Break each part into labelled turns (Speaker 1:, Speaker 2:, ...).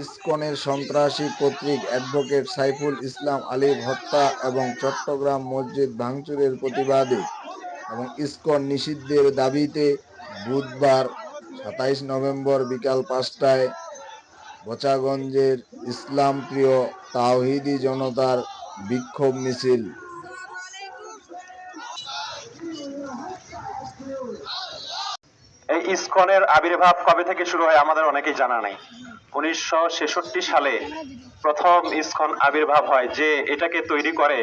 Speaker 1: ইসকনের সন্ত্রাসী কর্তৃক অ্যাডভোকেট সাইফুল ইসলাম আলীর হত্যা এবং চট্টগ্রাম মসজিদ ভাঙচুরের প্রতিবাদে এবং ইসকন নিষিদ্ধের দাবিতে বুধবার সাতাইশ নভেম্বর বিকাল পাঁচটায় বচাগঞ্জের ইসলামপ্রিয় তাওহিদি জনতার বিক্ষোভ মিছিল।
Speaker 2: এই ইসকনের আবির্ভাব কবে থেকে শুরু হয় আমাদের অনেকেই জানা নেই। উনিশশো সালে প্রথম ইসকন আবির্ভাব হয় যে এটাকে তৈরি করে,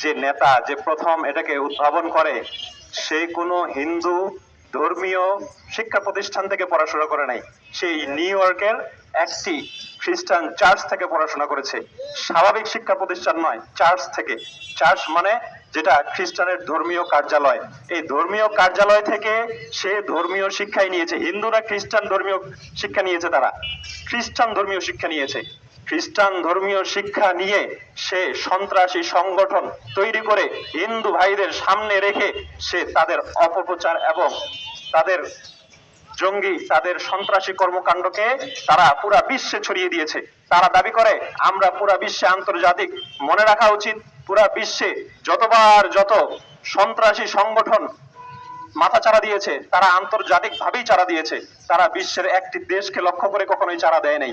Speaker 2: যে নেতা, যে প্রথম এটাকে উদ্ভাবন করে, সে কোনো হিন্দু ধর্মীয় শিক্ষা প্রতিষ্ঠান থেকে পড়াশোনা করে নাই। সেই নিউ ইয়র্কের একটি খ্রিস্টান চার্চ থেকে পড়াশোনা করেছে। স্বাভাবিক শিক্ষা প্রতিষ্ঠান নয়, চার্চ থেকে। চার্চ মানে যেটা খ্রিস্টানের ধর্মীয় কার্যালয়। এই ধর্মীয় কার্যালয় থেকে সে ধর্মীয় শিক্ষাই নিয়েছে। হিন্দুরা খ্রিস্টান ধর্মীয় শিক্ষা নিয়েছে তারা। খ্রিস্টান ধর্মীয় শিক্ষা নিয়েছে। খ্রিস্টান ধর্মীয় শিক্ষা নিয়ে সে সন্ত্রাসী সংগঠন তৈরি করে হিন্দু ভাইদের সামনে রেখে সে তাদের অপপ্রচার এবং তাদের জঙ্গি, তাদের সন্ত্রাসী কর্মকাণ্ডকে তারা পুরা বিশ্বে ছড়িয়ে দিয়েছে। তারা দাবি করে, আমরা পুরা বিশ্বে আন্তর্জাতিক। মনে রাখা উচিত পুরা বিশ্বে যতবার যত সন্ত্রাসী সংগঠন মাথা চারা দিয়েছে, তারা আন্তর্জাতিক ভাবেই চারা দিয়েছে, তারা বিশ্বের একটি দেশকে লক্ষ্য করে কখনোই চারা দেয় নাই।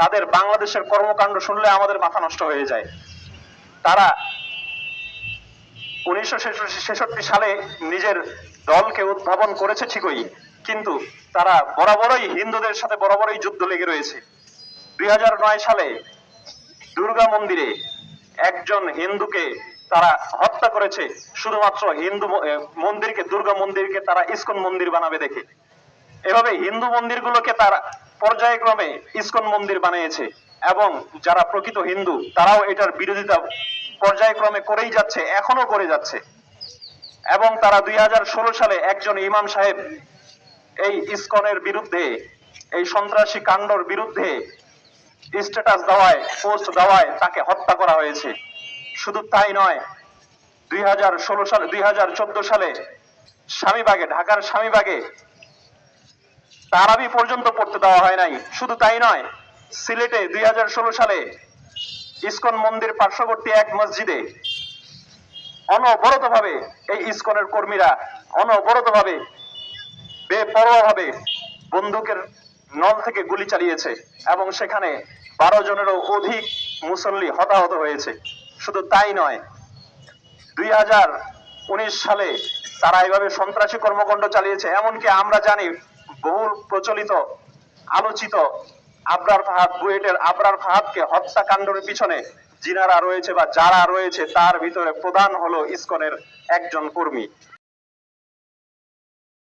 Speaker 2: তাদের বাংলাদেশের কর্মকাণ্ড শুনলে আমাদের মাথা নষ্ট হয়ে যায়। তারা উনিশশো ছেষট্টি সালে নিজের দলকে উদ্ভাবন করেছে ঠিকই, কিন্তু তারা বরাবরই হিন্দুদের সাথে বরাবরই যুদ্ধ লেগে রয়েছে। দুই হাজার নয় সালে দুর্গা মন্দিরে একজন হিন্দুকে তারা হত্যা করেছে, শুধুমাত্র হিন্দু মন্দিরকে, দুর্গা মন্দিরকে তারা ইসকন মন্দির বানাবে দেখে। এভাবে হিন্দু মন্দিরগুলোকে তারা পর্যায়ক্রমে ইসকন মন্দির বানিয়েছে এবং যারা প্রকৃত হিন্দু, তারাও এটার বিরোধিতা পর্যায়ক্রমে করেই যাচ্ছে, এখনও করে যাচ্ছে। এবং তারা দুই হাজার ষোলো সালে একজন ইমাম সাহেব এই ইসকনের বিরুদ্ধে, এই সন্ত্রাসী কাণ্ডর বিরুদ্ধে স্ট্যাটাস দেওয়ায় পোস্ট দেওয়ায় তাকে হত্যা করা হয়েছে। শুধু তাই নয়, দুই সালে, দুই হাজার চোদ্দ সালে স্বামীবাগে, ঢাকার স্বামীবাগে তারাবি পর্যন্ত পড়তে দেওয়া হয় নাই। শুধু তাই নয়, সিলেটে দুই হাজার ষোলো সালে ইসকন মন্দির পার্শ্ববর্তী এক মসজিদে অনবরত ভাবে এই ইসকনের কর্মীরা অনবরত ভাবে বেপরোয়া ভাবে বন্দুকের নল থেকে গুলি চালিয়েছে এবং সেখানে বারো জনেরও অধিক মুসল্লি হতাহত হয়েছে। শুধু তাই নয়, দুই হাজার উনিশ সালে তারা এভাবে সন্ত্রাসী কর্মকাণ্ড চালিয়েছে। এমনকি আমরা জানি, বহুল প্রচলিত, আলোচিত আবরার ফাহাদ, বুয়েটের আবরার ফাহাদকে হত্যাকাণ্ডের পিছনে যিনারা রয়েছে বা যারা রয়েছে, তার ভিতরে প্রধান হলো ইসকনের একজন কর্মী।